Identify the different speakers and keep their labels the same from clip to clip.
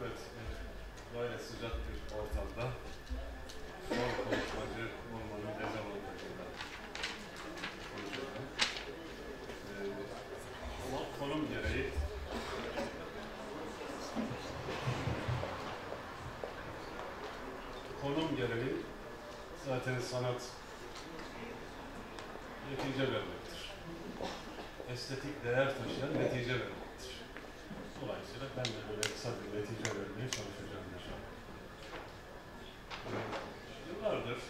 Speaker 1: Evet, gayet sıcak bir ortamda son konuşmacı olmanın dezavantajında konuşacağım. Ee, konum gereği konum gereği zaten sanat netice vermektir. Estetik değer taşıyan netice vermektir. Dolayısıyla ben de böyle kısa bir netice vermeye çalışacağım inşallah. Yıllardır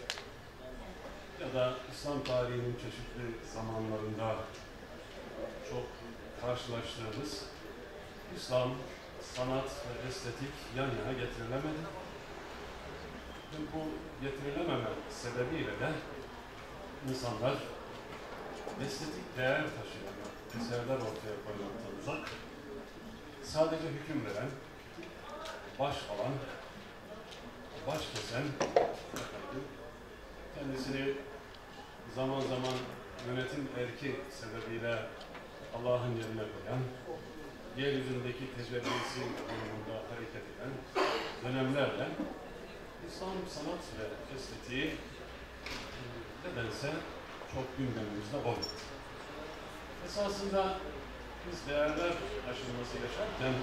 Speaker 1: ya da İslam tarihinin çeşitli zamanlarında çok karşılaştığımız İslam, sanat ve estetik yan yana getirilemedi. Ve bu getirilememe sebebiyle de insanlar estetik değer taşıyan eserler ortaya koymaktan uzak, sadece hüküm veren, baş alan, baş kesen, kendisini zaman zaman yönetim erki sebebiyle Allah'ın yerine koyan, yeryüzündeki tecellisi konumunda hareket eden dönemlerle İslam sanat ve estetiği nedense çok gündemimizde olmadı. Esasında biz değerler aşılması yaşarken,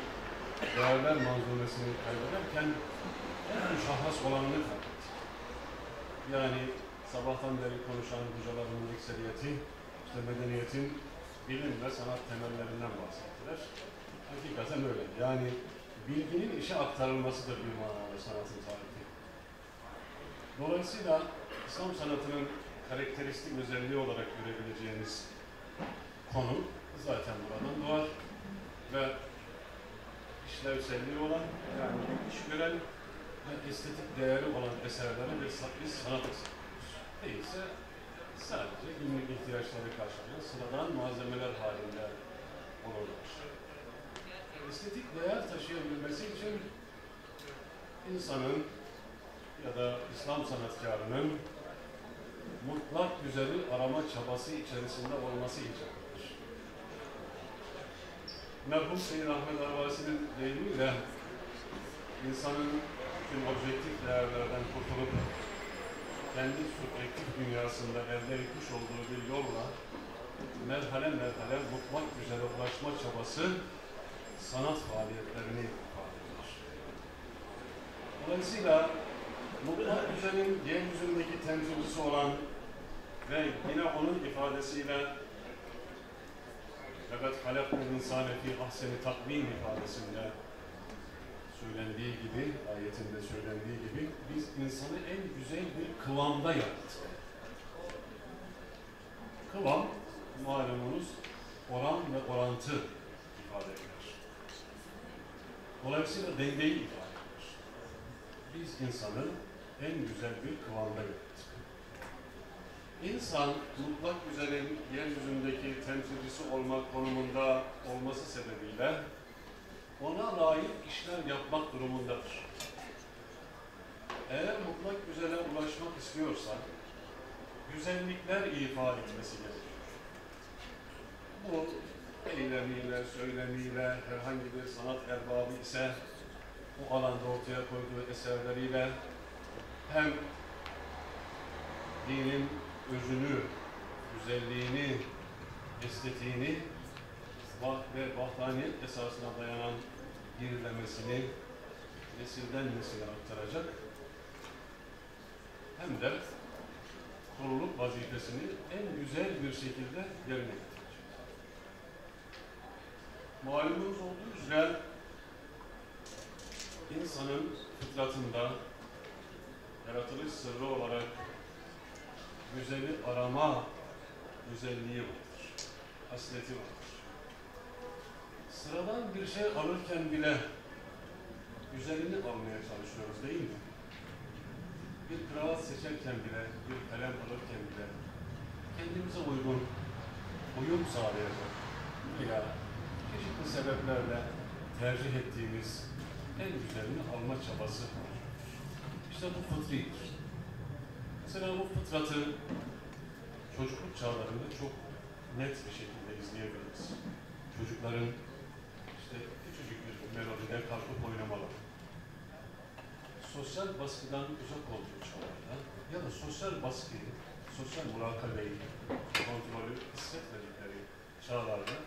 Speaker 1: değerler manzumesini kaybederken en müşahhas olanını kaybettik. Yani sabahtan beri konuşan hocaların ekseriyeti, işte medeniyetin bilim ve sanat temellerinden bahsettiler. Hakikaten öyle. Yani bilginin işe aktarılmasıdır bir manada sanatın tarifi. Dolayısıyla İslam sanatının karakteristik özelliği olarak görebileceğiniz konu zaten buradan doğar ve işlevselliği olan yani iş gören ve estetik değeri olan eserlere bir biz sanat eseri Değilse sadece günlük ihtiyaçları karşılayan sıradan malzemeler halinde olurlar. Estetik değer taşıyabilmesi için insanın ya da İslam sanatkarının mutlak güzeli arama çabası içerisinde olması icaplıdır. Merhum Seyyid Ahmet Arvasi'nin deyimiyle insanın tüm objektif değerlerden kurtulup kendi subjektif dünyasında elde etmiş olduğu bir yolla merhale merhale mutlak güzele ulaşma çabası sanat faaliyetlerini ifade eder. Dolayısıyla mutlak güzelin yeryüzündeki temsilcisi olan ve yine onun ifadesiyle fakat halakul insane fi ahseni takvim ifadesinde söylendiği gibi, ayetinde söylendiği gibi biz insanı en güzel bir kıvamda yarattık. Kıvam, malumunuz oran ve orantı ifade eder. Dolayısıyla dengeyi ifade eder. Biz insanı en güzel bir kıvamda yarattık. İnsan mutlak güzelin yeryüzündeki temsilcisi olmak konumunda olması sebebiyle ona layık işler yapmak durumundadır. Eğer mutlak güzele ulaşmak istiyorsa güzellikler ifa etmesi gerekir. Bu eylemiyle, söylemiyle, herhangi bir sanat erbabı ise bu alanda ortaya koyduğu eserleriyle hem dinin özünü, güzelliğini, estetiğini ve vahdaniyet esasına dayanan gerilemesini nesilden nesile aktaracak hem de sorumluluk vazifesini en güzel bir şekilde yerine getirecek. Malumunuz olduğu üzere insanın fıtratında yaratılış sırrı olarak güzeli arama güzelliği vardır. Hasleti vardır. Sıradan bir şey alırken bile güzelini almaya çalışıyoruz değil mi? Bir kravat seçerken bile, bir kalem alırken bile kendimize uygun, uyum sağlayacak veya çeşitli sebeplerle tercih ettiğimiz en güzelini alma çabası var. İşte bu fıtridir. Mesela bu fıtratı çocukluk çağlarında çok net bir şekilde izleyebiliriz. Çocukların işte küçücük bir melodide kalkıp oynamaları, sosyal baskıdan uzak olduğu çağlarda ya da sosyal baskıyı, sosyal murakabeyi, kontrolü hissetmedikleri çağlarda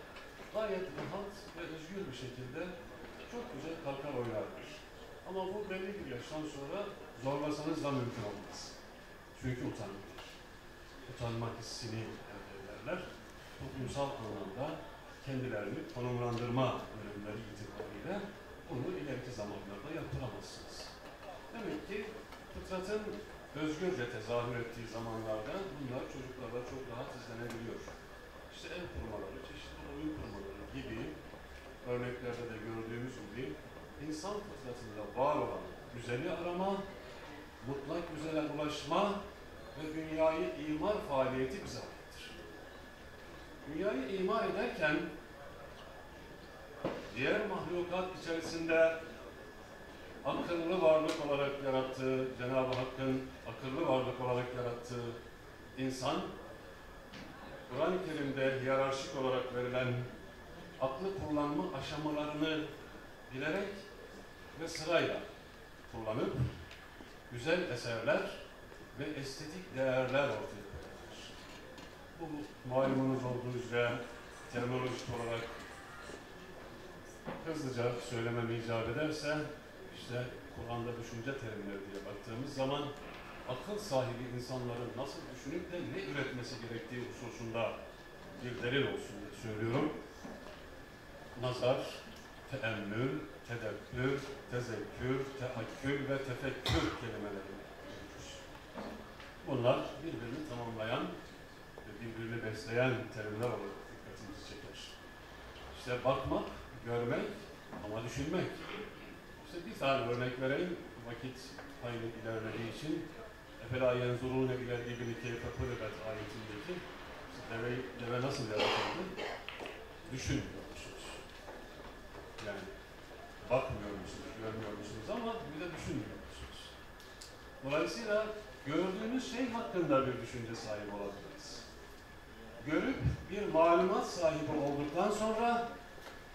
Speaker 1: gayet rahat ve özgür bir şekilde çok güzel kalkar oynarlar. Ama bu belli bir yaştan sonra zorlasanız da mümkün olmaz. Çünkü utanırlar. Utanma hissini elde ederler. Toplumsal anlamda kendilerini konumlandırma bölümleri itibariyle bunu ileriki zamanlarda yaptıramazsınız. Demek ki fıtratın özgürce tezahür ettiği zamanlarda bunlar çocuklarda çok rahat izlenebiliyor. İşte ev kurmaları, çeşitli oyun kurmaları gibi örneklerde de gördüğümüz gibi insan fıtratında var olan güzeli arama, mutlak güzele ulaşma ve dünyayı imar faaliyeti bize aittir. Dünyayı imar ederken diğer mahlukat içerisinde akıllı varlık olarak yarattığı, Cenab-ı Hakk'ın akıllı varlık olarak yarattığı insan, Kur'an-ı Kerim'de hiyerarşik olarak verilen aklı kullanma aşamalarını bilerek ve sırayla kullanıp güzel eserler ve estetik değerler ortaya koyarlar. Bu malumunuz olduğu üzere terminolojik olarak hızlıca söylemem icap ederse işte Kur'an'da düşünce terimleri diye baktığımız zaman akıl sahibi insanların nasıl düşünüp de ne üretmesi gerektiği hususunda bir delil olsun diye söylüyorum. Nazar, teemmül, tedebbür, tezekkür, teakkül ve tefekkür kelimeleri. Bunlar birbirini tamamlayan ve birbirini besleyen terimler olarak dikkatimizi çeker. İşte bakmak, görmek ama düşünmek. İşte bir tane örnek vereyim. Vakit hayli ilerlediği için Efela yenzurune ile ibni keyfe kulübet ayetindeki işte deve, deve nasıl yaratıldı? Düşünmüyor musunuz? Yani bakmıyor musunuz, görmüyor musunuz ama bir de düşünmüyor musunuz? Dolayısıyla gördüğünüz şey hakkında bir düşünce sahibi olabiliriz. Görüp bir malumat sahibi olduktan sonra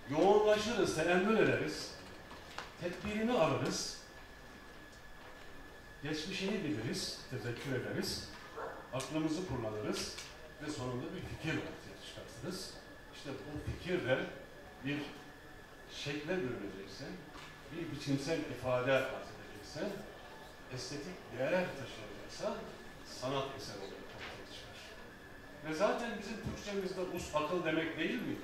Speaker 1: yoğunlaşırız, teemmül ederiz, tedbirini alırız, geçmişini biliriz, tezekkür ederiz, aklımızı kullanırız ve sonunda bir fikir ortaya çıkartırız. İşte bu fikir de bir şekle bürünecekse, bir biçimsel ifade arz edecekse, estetik değer taşıyacaksa sanat eseri olarak ortaya çıkar. Ve zaten bizim Türkçemizde us akıl demek değil mi?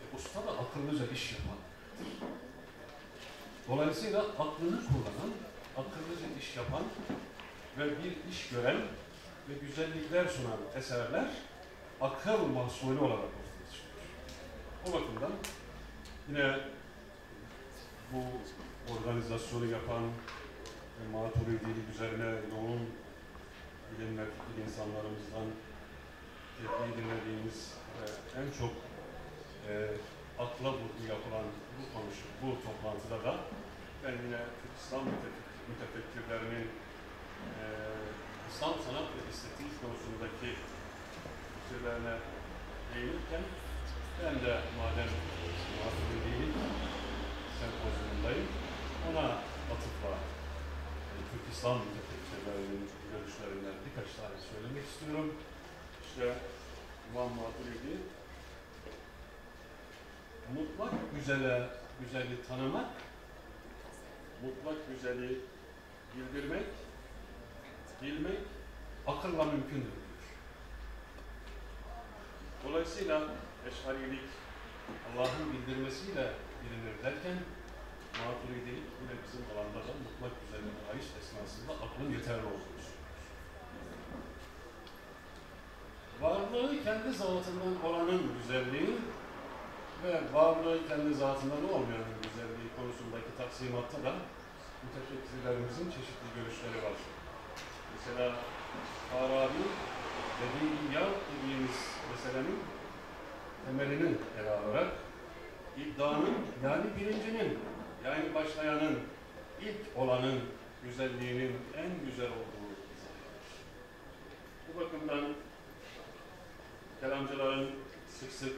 Speaker 1: E, usta da akıllıca iş yapan. Dolayısıyla aklını kullanan, akıllıca iş yapan ve bir iş gören ve güzellikler sunan eserler akıl mahsulü olarak ortaya çıkıyor. O bakımdan yine bu organizasyonu yapan maturidilik üzerine yoğun fikir insanlarımızdan tepki dinlediğimiz ve en çok e, akla vurgu yapılan bu konuşu, bu toplantıda da ben yine İslam mütefek- mütefekkirlerinin e, İslam sanat ve estetik konusundaki fikirlerine değinirken ben de madem maturidilik sempozyumundayım, ona atıfla Türk İslam mütefekkirlerinin görüşlerinden birkaç tane söylemek istiyorum. İşte İmam Maturidi mutlak güzele, güzeli tanımak, mutlak güzeli bildirmek, bilmek akılla mümkündür diyor. Dolayısıyla eşarilik Allah'ın bildirmesiyle bilinir derken maturidilik yine bizim alanda da mutlak güzellik arayış esnasında aklın yeterli olduğunu. Varlığı kendi zatından olanın güzelliği ve varlığı kendi zatından olmayanın güzelliği konusundaki taksimatta da mütefekkirlerimizin çeşitli görüşleri var. Mesela Farabi Bedeiyat dediğimiz meselenin temelini ele alarak iddianın yani birincinin yani başlayanın ilk olanın güzelliğinin en güzel olduğu edilir. Bu bakımdan kelamcıların sık sık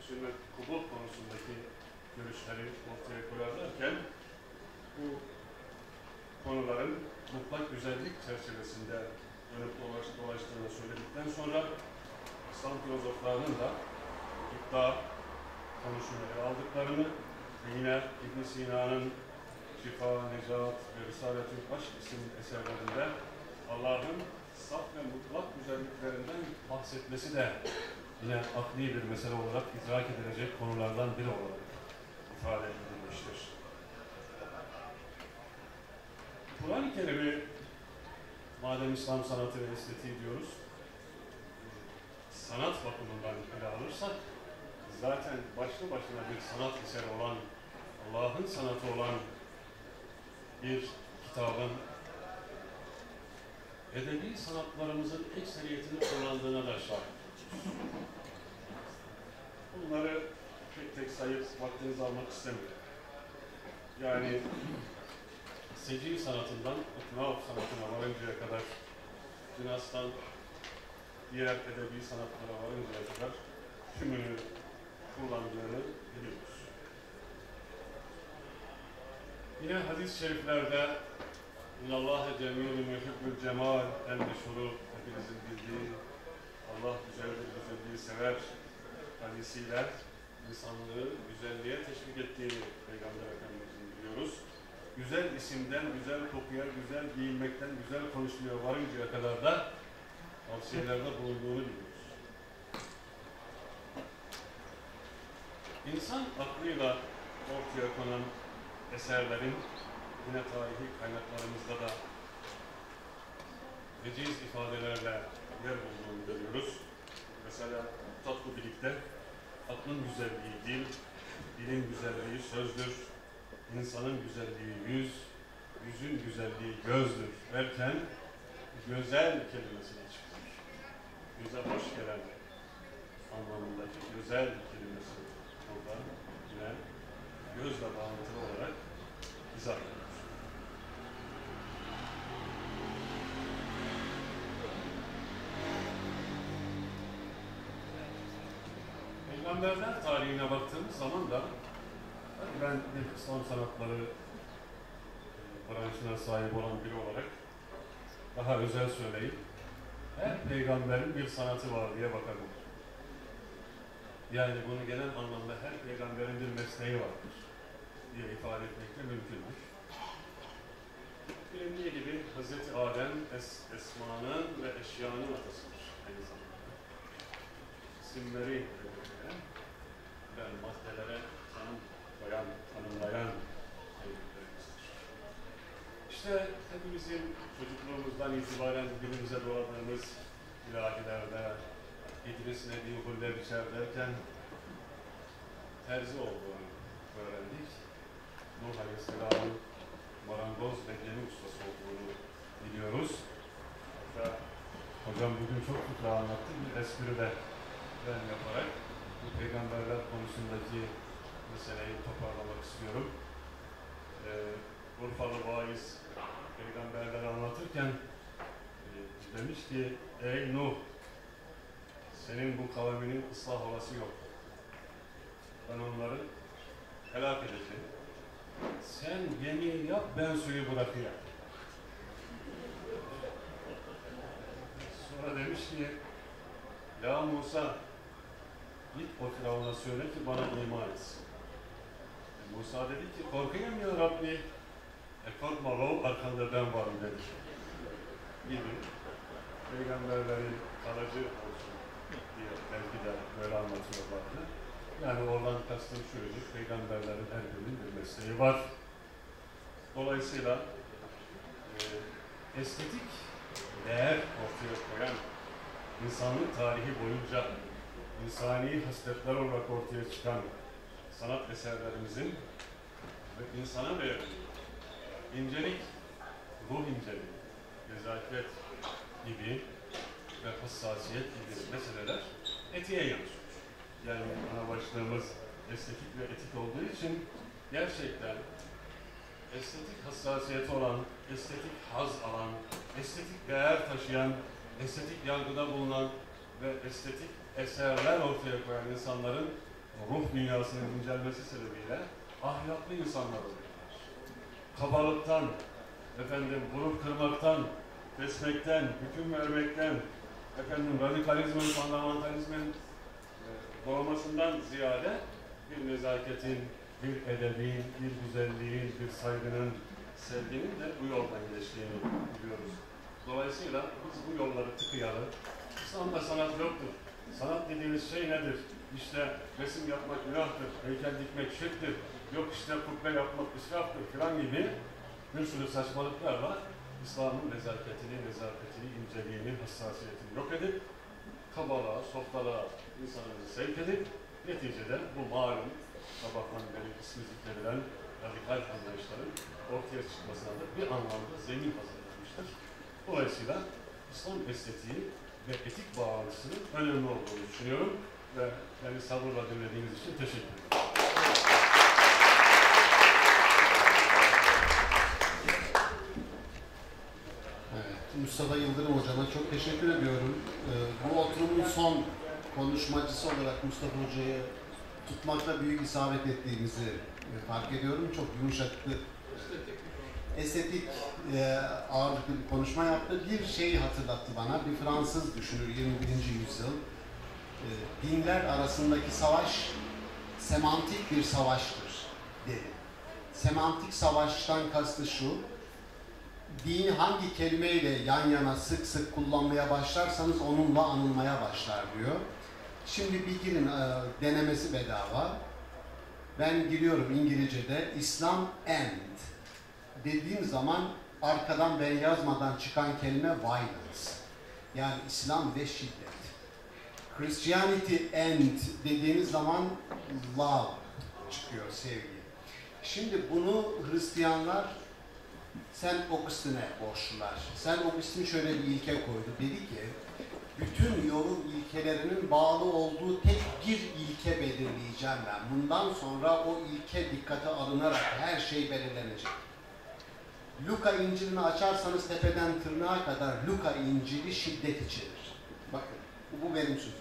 Speaker 1: sünnet kubul konusundaki görüşleri ortaya koyarlarken bu konuların mutlak güzellik çerçevesinde dönüp dolaş, dolaştığını söyledikten sonra İslam filozoflarının da iddia konusunu aldıklarını yine ibn Sina'nın Şifa, Necat ve Risaletül Aşk isimli eserlerinde Allah'ın saf ve mutlak güzelliklerinden bahsetmesi de yine akli bir mesele olarak idrak edilecek konulardan biri olarak ifade edilmiştir. Kur'an-ı Kerim'i madem İslam sanatı ve estetiği diyoruz, sanat bakımından ele alırsak zaten başlı başına bir sanat eseri olan, Allah'ın sanatı olan bir kitabın edebi sanatlarımızın ekseriyetini kullandığına da şahit. Bunları tek tek sayıp vaktinizi almak istemiyorum. Yani seci sanatından ikna sanatına varıncaya kadar Dinas'tan diğer edebi sanatlara varıncaya kadar tümünü kullandığını biliyoruz. Yine hadis-i şeriflerde İnna Allahe cemilun yuhibbul cemal en meşhuru hepinizin bildiği Allah güzeldir, güzelliği sever hadisiyle insanlığı güzelliğe teşvik ettiğini Peygamber Efendimiz'in biliyoruz. Güzel isimden, güzel kokuya, güzel giyinmekten, güzel konuşmaya varıncaya kadar da tavsiyelerde bulunduğunu biliyoruz. İnsan aklıyla ortaya konan eserlerin yine tarihi kaynaklarımızda da veciz ifadelerle yer bulduğunu görüyoruz. Mesela tatlı birlikte aklın güzelliği dil, dilin güzelliği sözdür, insanın güzelliği yüz, yüzün güzelliği gözdür derken güzel kelimesini çıkıyor. Göze hoş gelen anlamındaki güzel kelimesi burada yine gözle bağlantılı olarak izah ediyor. Peygamberler tarihine baktığımız zaman da ben bir İslam sanatları e, branşına sahip olan biri olarak daha özel söyleyeyim. Her peygamberin bir sanatı var diye bakabilir. Yani bunu genel anlamda her peygamberin bir mesleği vardır diye ifade etmek de mümkündür. Bilindiği gibi Hz. Adem es esmanın ve eşyanın atasıdır aynı zamanda. İsimleri göre ve maddelere tanım koyan, tanımlayan. İşte hepimizin çocukluğumuzdan itibaren dilimize doğadığımız ilahilerde İdris Nebi Hulle biçer derken terzi olduğunu öğrendik. Nuh Aleyhisselam'ın marangoz ve gemi ustası olduğunu biliyoruz. Hatta hocam bugün çok fıkra anlattı. Bir espri de ben yaparak bu peygamberler konusundaki meseleyi toparlamak istiyorum. Ee, Urfalı vaiz peygamberleri anlatırken e, demiş ki ey Nuh senin bu kavminin ıslah olası yok. Ben onları helak edeceğim. Sen gemiyi yap, ben suyu bırakayım. Sonra demiş ki, Ya Musa, git o Firavun'a söyle ki bana iman etsin. E, Musa dedi ki, korkayım ya Rabbi. E korkma oğul, arkanda ben varım dedi. Gibi. Peygamberlerin kalıcı olsun diye belki de böyle anlatıyorlardı. Yani oradan kastım şuydu, peygamberlerin her birinin bir mesleği var. Dolayısıyla e, estetik değer ortaya koyan insanlık tarihi boyunca insani hasletler olarak ortaya çıkan sanat eserlerimizin ve insana verdiği incelik, ruh inceliği, nezaket gibi ve hassasiyet gibi meseleler etiğe yansıyor. Yani ana başlığımız estetik ve etik olduğu için gerçekten estetik hassasiyeti olan, estetik haz alan, estetik değer taşıyan, estetik yargıda bulunan ve estetik eserler ortaya koyan insanların ruh dünyasının incelmesi sebebiyle ahlaklı insanlar oluyorlar. Kabalıktan, efendim vurup kırmaktan, kesmekten, hüküm vermekten, efendim radikalizmin, fundamentalizmin e, doğmasından ziyade bir nezaketin, bir edebin, bir güzelliğin, bir saygının, sevginin de bu yoldan geçtiğini biliyoruz. Dolayısıyla biz bu yolları tıkayalı. İslam'da sanat yoktur. Sanat dediğimiz şey nedir? İşte resim yapmak günahtır, heykel dikmek şirktir, yok işte kubbe yapmak israftır filan gibi bir sürü saçmalıklarla İslam'ın nezaketini, nezaketini, inceliğini, hassasiyetini yok edip kabalığa, softalığa insanımızı sevk edip neticede bu malum sabahtan beri ismi zikredilen radikal anlayışların ortaya çıkmasına da bir anlamda zemin hazırlanmıştır. Dolayısıyla İslam estetiği ve etik bağlantısının önemli olduğunu düşünüyorum ve beni sabırla dinlediğiniz için teşekkür ederim.
Speaker 2: Evet, Mustafa Yıldırım hocama çok teşekkür ediyorum. Ee, bu oturumun son konuşmacısı olarak Mustafa hocayı tutmakta büyük isabet ettiğimizi e, fark ediyorum. Çok yumuşaklı, estetik e, ağırlıklı bir konuşma yaptı. Bir şeyi hatırlattı bana. Bir Fransız düşünür 21. yüzyıl. E, dinler arasındaki savaş semantik bir savaştır dedi. Semantik savaştan kastı şu, dini hangi kelimeyle yan yana sık sık kullanmaya başlarsanız onunla anılmaya başlar diyor. Şimdi bir girin e, denemesi bedava. Ben giriyorum İngilizce'de İslam and dediğim zaman arkadan ben yazmadan çıkan kelime violence. Yani İslam ve şiddet. Christianity and dediğiniz zaman love çıkıyor sevgi. Şimdi bunu Hristiyanlar sen Augustine'e borçlular. Sen Augustine şöyle bir ilke koydu. Dedi ki, bütün yolun ilkelerinin bağlı olduğu tek bir ilke belirleyeceğim ben. Bundan sonra o ilke dikkate alınarak her şey belirlenecek. Luka İncil'ini açarsanız tepeden tırnağa kadar Luka İncil'i şiddet içerir. Bakın, bu benim sözüm.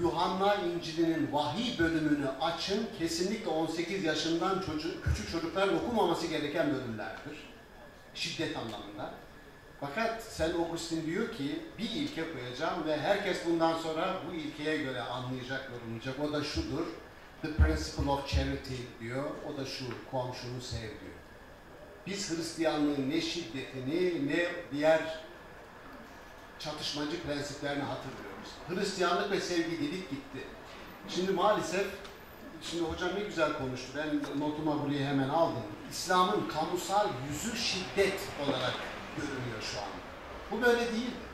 Speaker 2: Yuhanna İncil'inin vahiy bölümünü açın, kesinlikle 18 yaşından çocuk, küçük çocukların okumaması gereken bölümlerdir şiddet anlamında. Fakat Sen Augustin diyor ki bir ilke koyacağım ve herkes bundan sonra bu ilkeye göre anlayacak, yorumlayacak. O da şudur. The principle of charity diyor. O da şu, komşunu sev diyor. Biz Hristiyanlığın ne şiddetini ne diğer çatışmacı prensiplerini hatırlıyoruz. Hristiyanlık ve sevgi dedik gitti. Şimdi maalesef Şimdi hocam ne güzel konuştu. Ben notuma buraya hemen aldım. İslam'ın kamusal yüzü şiddet olarak görünüyor şu an. Bu böyle değildi.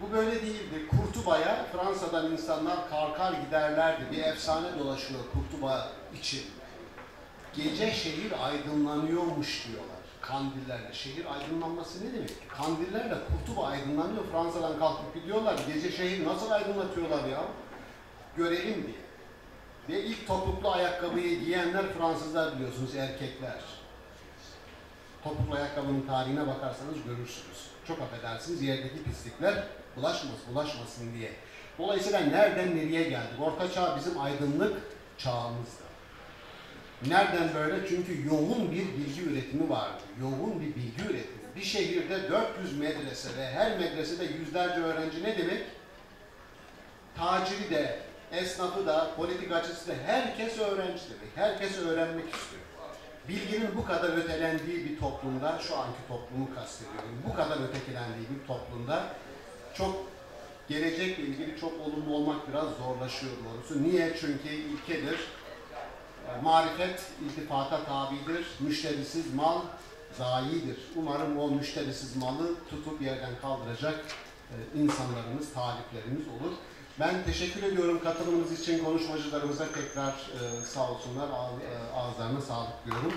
Speaker 2: Bu böyle değildi. Kurtuba'ya Fransa'dan insanlar kalkar giderlerdi. Bir efsane dolaşıyor Kurtuba için. Gece şehir aydınlanıyormuş diyorlar. Kandillerle. Şehir aydınlanması ne demek? Kandillerle Kurtuba aydınlanıyor. Fransa'dan kalkıp gidiyorlar. Gece şehir nasıl aydınlatıyorlar ya? Görelim diye. Ve ilk topuklu ayakkabıyı giyenler Fransızlar biliyorsunuz, erkekler. Topuklu ayakkabının tarihine bakarsanız görürsünüz. Çok affedersiniz, yerdeki pislikler bulaşmasın, bulaşmasın diye. Dolayısıyla nereden nereye geldik? Orta çağ bizim aydınlık çağımızdı. Nereden böyle? Çünkü yoğun bir bilgi üretimi vardı. Yoğun bir bilgi üretimi. Bir şehirde 400 medrese ve her medresede yüzlerce öğrenci ne demek? Taciri de, esnafı da, politikacısı da herkes öğrenci demek. Herkes öğrenmek istiyor. Bilginin bu kadar ötelendiği bir toplumda, şu anki toplumu kastediyorum, bu kadar ötekilendiği bir toplumda çok gelecekle ilgili çok olumlu olmak biraz zorlaşıyor doğrusu. Niye? Çünkü ilkedir. Marifet iltifata tabidir. Müşterisiz mal zayidir. Umarım o müşterisiz malı tutup yerden kaldıracak insanlarımız, taliplerimiz olur. Ben teşekkür ediyorum katılımınız için konuşmacılarımıza tekrar e, sağ olsunlar ağızlarına sağlık diyorum.